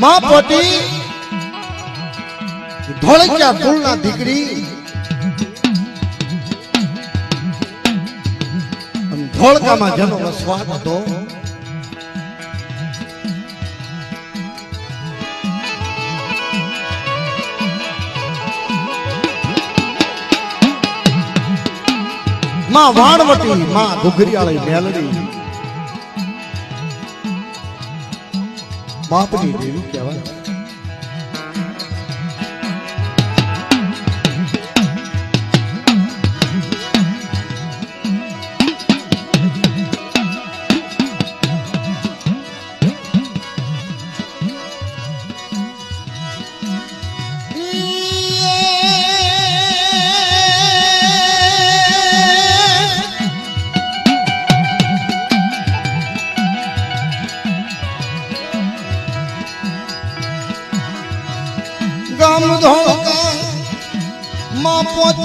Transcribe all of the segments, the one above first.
માં પોતી ધોળકિયા કુળના દીકરી. ધોળકામાં જેનો વસવાટ હતો. માં વાણવટી માં ઘુઘરિયાળી મેલડી. બાપની દેવી કહેવાય.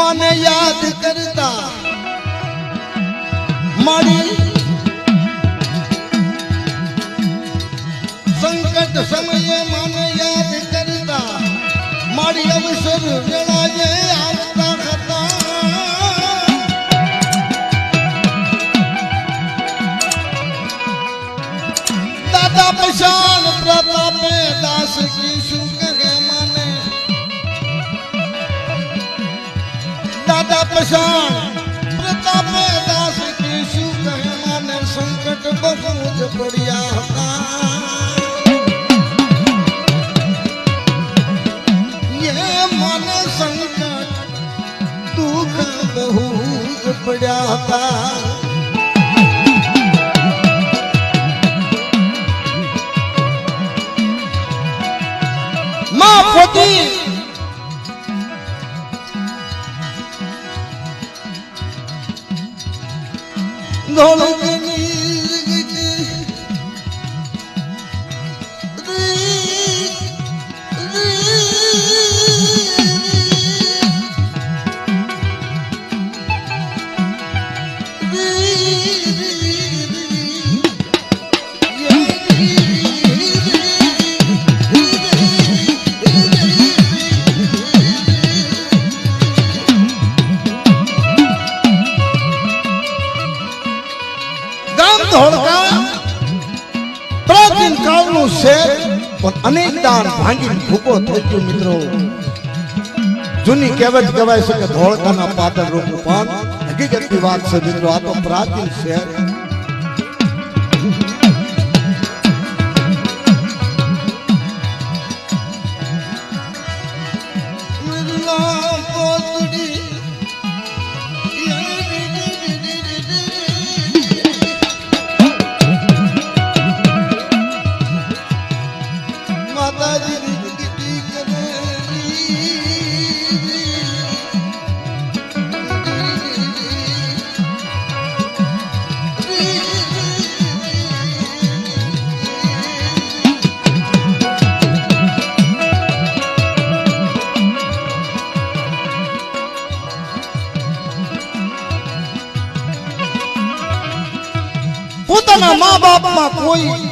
મને યાદ કરતા મારી સંકટ સમયે મને યાદ કરતા મારી અવસર પશાન પ્રતાપે દાસ કી શું કહે મને સંકટ બહુ જ પડ્યા. જૂની કહેવત કહેવાય છે કે ધોળકાના પાટણ રૂપ પણ હકીકતની વાત છે મિત્રો, આ તો પ્રાચીન શહેર દુનિયામાં કોઈ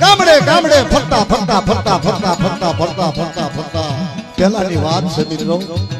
ગામડે ગામડે ફરતા ફરતા ફરતા ફરતા ફરતા ફરતા ફરતા ફરતા. પહેલાની વાત છે મિત્રો.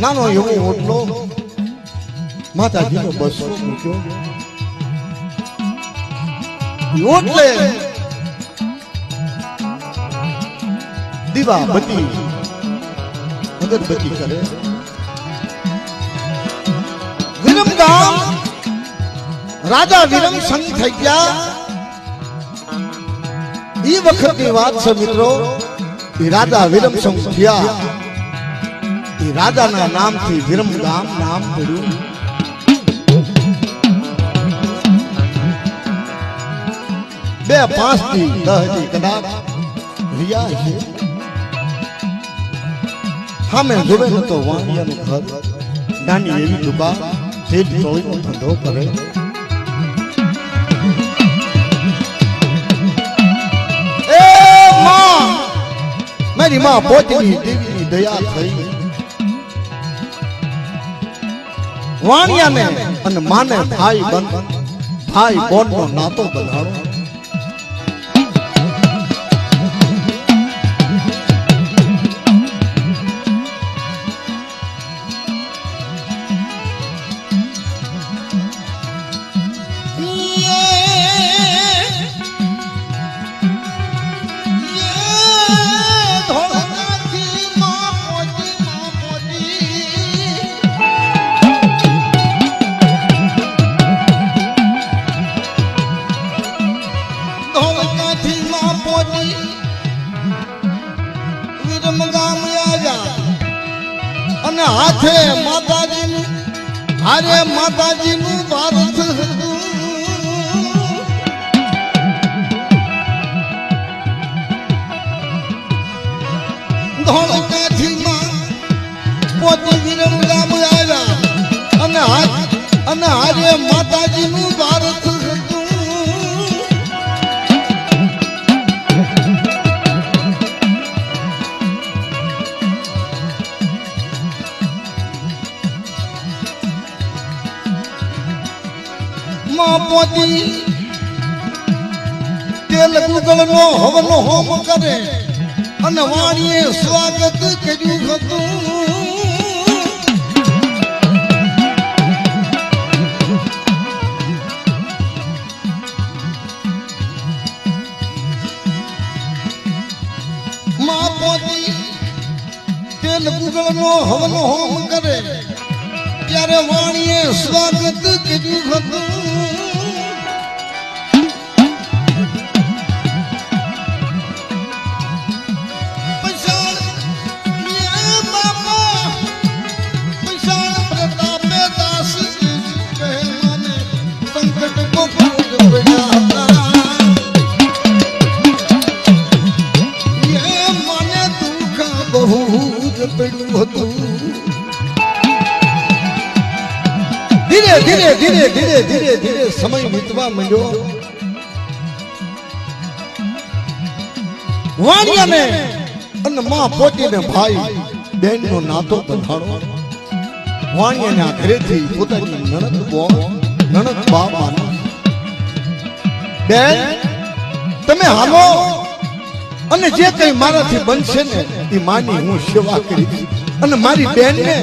નાનો એવો ઓટલો. માતાજીનો બસો મૂક્યો. ઓટલે. દીવા બત્તી અગરબત્તી કરે. વિરમ ગામ રાજા વિરમ સંગ થઈ ગયા. એ વખતની વાત છે મિત્રો રાજા વિરમ સંગ થયા એ રાજાના નામથી વિરમગામ. નામ પડ્યું બે પાંચથી દસથી કદાચ રિયા છે. સામે જોવે ને તો વાણિયાનું ઘર. નાની એવી દુકાન શેઠ ચોળીનો ધંધો કરે. મારી માં પોતની દેવીની દયા થઈ. વાણિયાને અને માને ભાઈ બંધ. ભાઈ બોનનો નાતો બનાવો તેલ નો હવનો હોમ કરે અને વાણીએ સ્વાગત કર્યું હતું. માં તેલ ગુગળ નો હવનો હોમ કરે. ત્યારે વાણીએ સ્વાગત કર્યું હતું. સમય માંડ્યો વાણિયાને અને માં પોતીને ભાઈ બેન નો નાતો બંધાણો. વાણિયાના ઘરેથી પોતાની નણદ બો, નણદ બા માનો બેન, તમે હાલો. અને જે કઈ મારાથી બનશે ને એ માની હું સેવા કરી અને મારી બેનને,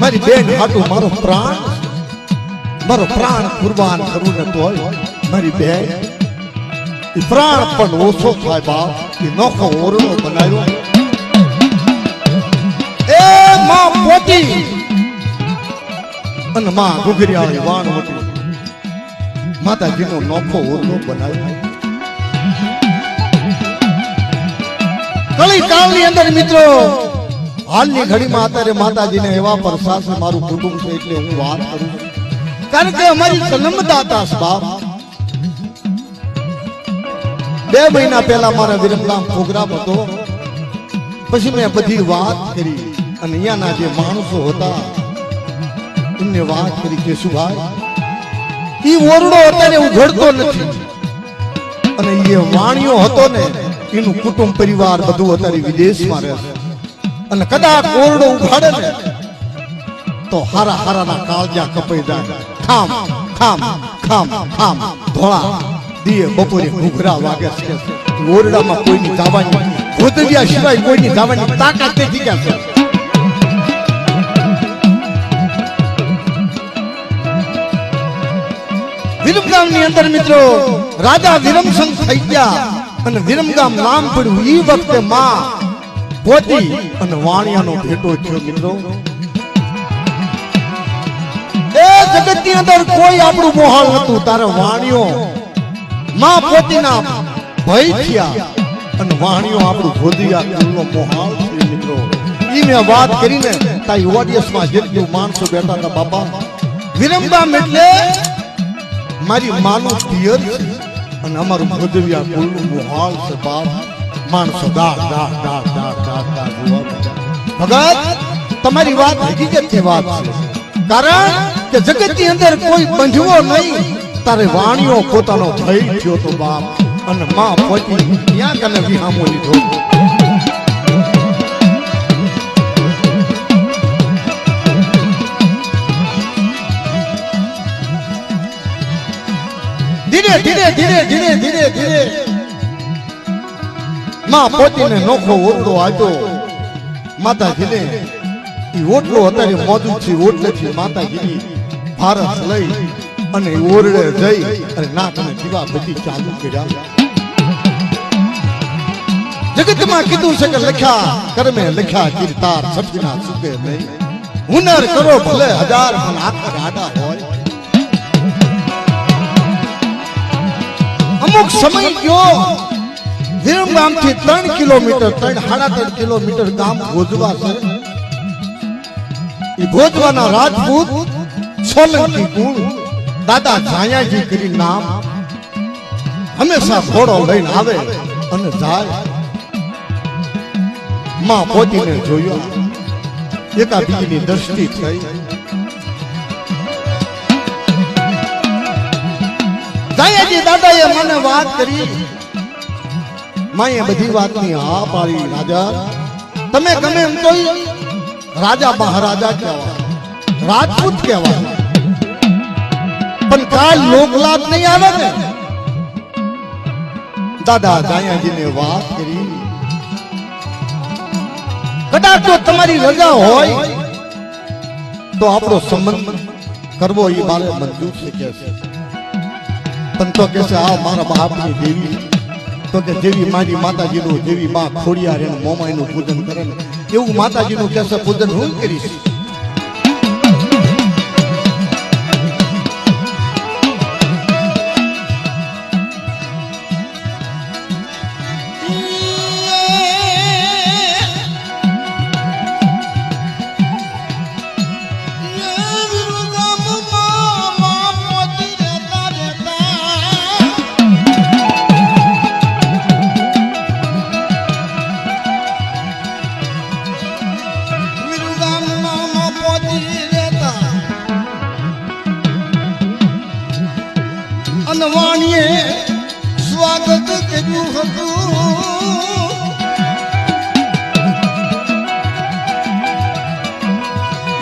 મારી બેન હાટું મારો પ્રાણ મારો પ્રાણ કુરબાન કરું ને તોય મારી બેન. એ પ્રાણ પણ ઓછો થાય બાપ. એ નોખો ઓરડો બનાવ્યો. એ માં પોતી અને માં ગુગરિયાળી વાણ હતી માતાજીનો નોખો ઓરડો બનાવ્યો. કળી કાળની અંદર મિત્રો, હાલની ઘડીમાં અત્યારે માતાજીને એવા પ્રસાદ છે મારું કુટુંબ છે એટલે હું વાત કરું છું. કારણ કે અમારી જન્મદાતા છે બાપ. બે મહિના પહેલા મારા વિરમગામ પ્રોગ્રામ હતો. પછી મેં બધી વાત કરી અને અહીંયાના જે માણસો હતા, એમને વાત કરી કે શું ભાઈ એ ઓરડો અત્યારે ઉઘડતો નથી. અને એ વાણિયો હતો ને, એનું કુટુંબ પરિવાર બધું અત્યારે વિદેશમાં રહે અને કદાચ ઓરડો ઉઘાડે ને તો હારા હારાના કાળજા કપાઈ જાય. ખામ ખામ ખામ ખામ ધોળા દિયે બપોરે ઘૂઘરા વાગે છે. ઓરડામાં કોઈની જવાની ભૂતવિયા સિવાય કોઈની જવાની તાકાત નથી ક્યાં છે? વિરમગામની અંદર મિત્રો, રાજા વિરમસંગ થઈ ગયા અને વિરમગામ નામ પડ્યું ઈ વખતે માં પોતી અને વાણિયાનો ભેટો થયો મિત્રો. એ જગતની અંદર કોઈ આપણું મોહાલ નતું તારે વાણિયો માં પોતીના ભય થયા અને વાણિયો આપણું ભોદિયા કુલનો મોહાલ મિત્રો. ઈ મેં વાત કરીને તારી ઓડિયન્સમાં જેટલું માણસો બેઠા હતા બાપા, વિરમગામ એટલે મારી માનું પિયર છે અને અમારું ભોદવિયા કુલનું મોહાલ છે બાપ, માણસો દા દા દા દા દા દા ભગત, તમારી વાત હકીકત છે વાત છે. કારણ કે જગતની અંદર કોઈ બંધવો નહીં. તારે વાણીઓ પોતાનો ભય થયો તો બાપ અને માં પોતી ત્યાં કને વિહામો લીધો. ધીરે ધીરે ધીરે ધીરે ધીરે ધીરે. માં પોતીને નોખો ઓરડો આવ્યો માતાજીને ઓટલો અત્યારે મોજુદ છે ઓટલેથી માતાજીની ભારત લઈ અને ઓરડે જઈ અને નાક અને દીવા બધી ચાલુ કર્યા. જગતમાં કીધું છે કે લખ્યા કર્મે લખ્યા કીર્તાર સઠીના સુકે નહીં હુનર કરો ભલે હજાર પણ આખર હોય. અમુક સમય ગયો ત્રણ કિલોમીટર, ત્રણ, સાડા ત્રણ કિલોમીટર ગામ ભોજવા છે. ભોજવાના રાજપૂત સોલંકી કુળ. દાદા જાયાજી કરી નામ. હંમેશા ઘોડો લઈને આવે અને જાય. માં પોતીને જોયો. એકાબીજીની દ્રષ્ટિ થઈ. જાયાજી દાદાએ મને વાત કરી. માએ બધી વાતની હા પાડી, રાજા. તમે ગમે એમ તો રાજા મહારાજા કહેવાય રાજપૂત કહેવાય પણ કાલ લોકલાભ નહીં આવે ને? દાદા જાયાજીને વાત કરી. કદાચ જો તમારી રજા હોય, તો આપણો સંબંધ કરવો એ મારે મંજૂર છે કે છે? પણ તો કે છે, આ મારા બાપની દેવી તો કે, જેવી મારી માતાજીનું, જેવી માં ખોડિયાર એનું મોમાઈનું પૂજન કરે ને એવું માતાજીનું કહેશે પૂજન હું કરીશ?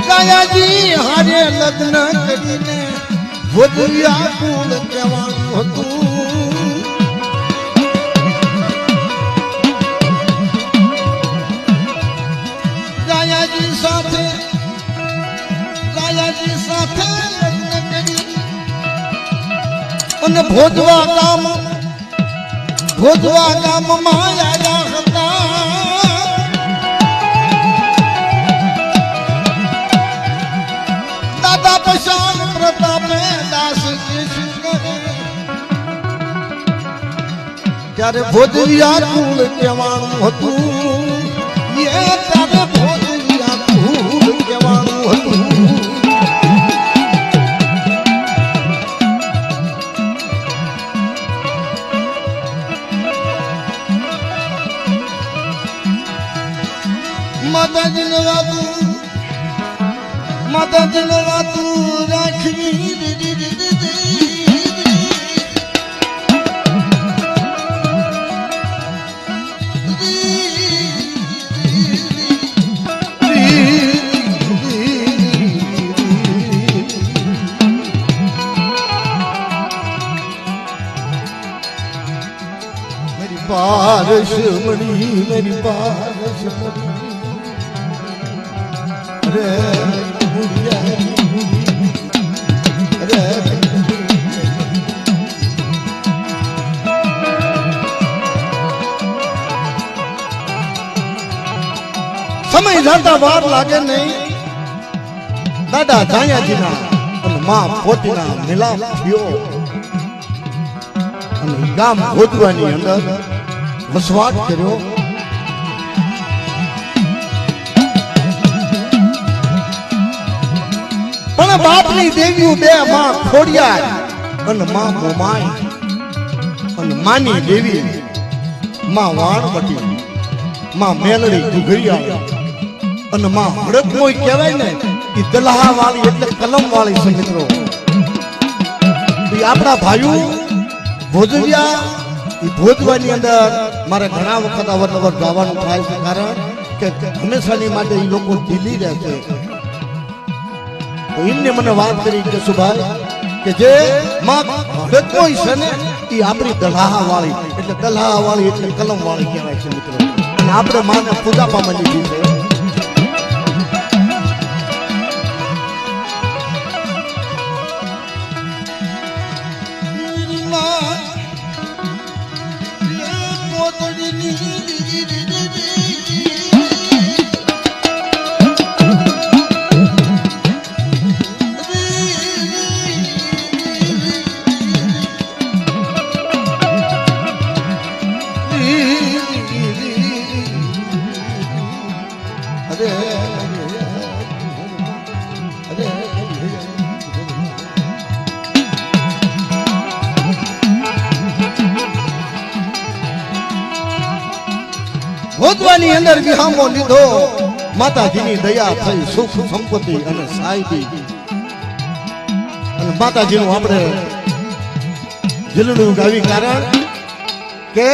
ગાયાજી હારે લગ્ન કરીને વધ્યા કુળ કહેવાનું હતું. ગાયાજી સાથે ગાયાજી સાથે લગ્ન કરી અને ભોજવા ગામ ભોજવા ગામમાં આવ્યા દાદા પશાન પ્રતાપે દાસ ત્યારે ભોજવિયા કુળ કહેવાનું હતું. મેરી રે સમય જતા વાર લાગે નહીં. દાદા જાયાજીના અને માં પોતીના મિલાપ થયો. અને ગામ ગોતવાની અંદર વસવાટ કર્યો. પણ બાપની દેવીઓ બે માં ખોડિયાર. અને માં મોમાઈ અને માની દેવી. માં વાણવટી. માં મેલડી ઘુઘરિયા અને માં હડકમોય કહેવાય ને એ દલહા વાળી એટલે કલમ વાળી છે મિત્રો. આપણા ભાઈઓ ભોજવ્યા એ ભોજવાની અંદર મારે ઘણા વખત અવર નવર જવાનું થાય છે કારણ કે હંમેશાની માટે એ લોકો દિલ્હી રહે છે. એમને મને વાત કરી કે સુભાઈ કે જે માં હડકમોય છે ને એ આપણી દલાહા વાળી એટલે દલાહા વાળી એટલે કલમ વાળી કહેવાય છે મિત્રો. અને આપણે માને પૂજા પામવા લીધી છે ભોજવાની અંદર વિહામો લીધો. માતાજીની દયા થઈ, સુખ સંપત્તિ અને સાહેબી અને માતાજીનું આપણે જીલડું ગાવી કારણ કે